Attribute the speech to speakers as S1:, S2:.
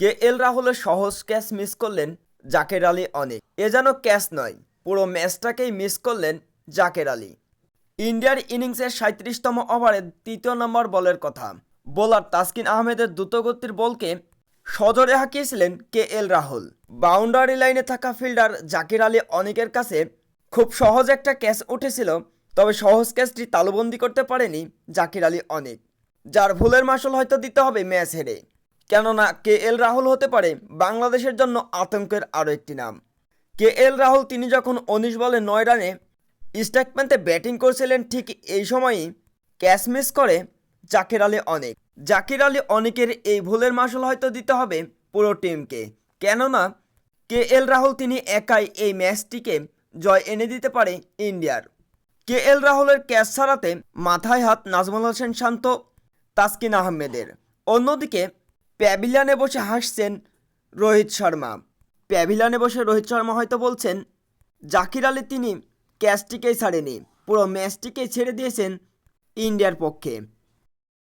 S1: কে এল রাহুলের সহজ catch miss করলেন জাকের আলী অনেক। এ যেন ক্যাচ নয়, পুরো ম্যাচটাকেই মিস করলেন জাকের আলী। ইন্ডিয়ার ইনিংসের সাঁত্রিশতম ওভারে তৃতীয় নম্বর বলের কথা। বোলার তাসকিন আহমেদের দ্রুতগতির বলকে সজরে হাঁকিয়েছিলেন কে এল রাহুল। বাউন্ডারি লাইনে থাকা ফিল্ডার জাকির আলী অনেকের কাছে খুব সহজ একটা ক্যাচ উঠেছিল, তবে সহজ ক্যাচটি তালুবন্দি করতে পারেনি জাকির আলী অনেক। যার ভুলের মাসুল হয়তো দিতে হবে ম্যাচ হেরে। কেননা কে এল রাহুল হতে পারে বাংলাদেশের জন্য আতঙ্কের আরও একটি নাম। কে এল রাহুল তিনি যখন উনিশ বলে নয় রানে স্ট্যাকম্যানতে ব্যাটিং করছিলেন ঠিক এই সময়ই ক্যাচ মিস করে জাকির আলী অনেক। জাকির আলী অনেকের এই ভুলের মাসুল হয়তো দিতে হবে পুরো টিমকে। কেননা কে এল রাহুল তিনি একাই এই ম্যাচটিকে জয় এনে দিতে পারে ইন্ডিয়ার। কে এল রাহুলের ক্যাচ ছাড়াতে মাথায় হাত নাজমুল হোসেন শান্ত, তাসকিন আহমেদের। অন্যদিকে প্যাভিলিয়ানে বসে হাসছেন রোহিত শর্মা। প্যাভিলিয়নে বসে রোহিত শর্মা হয়তো বলছেন, জাকির আলে তিনি ক্যাচটিকেই ছাড়েনি, পুরো ম্যাচটিকেই ছেড়ে দিয়েছেন ইন্ডিয়ার পক্ষে।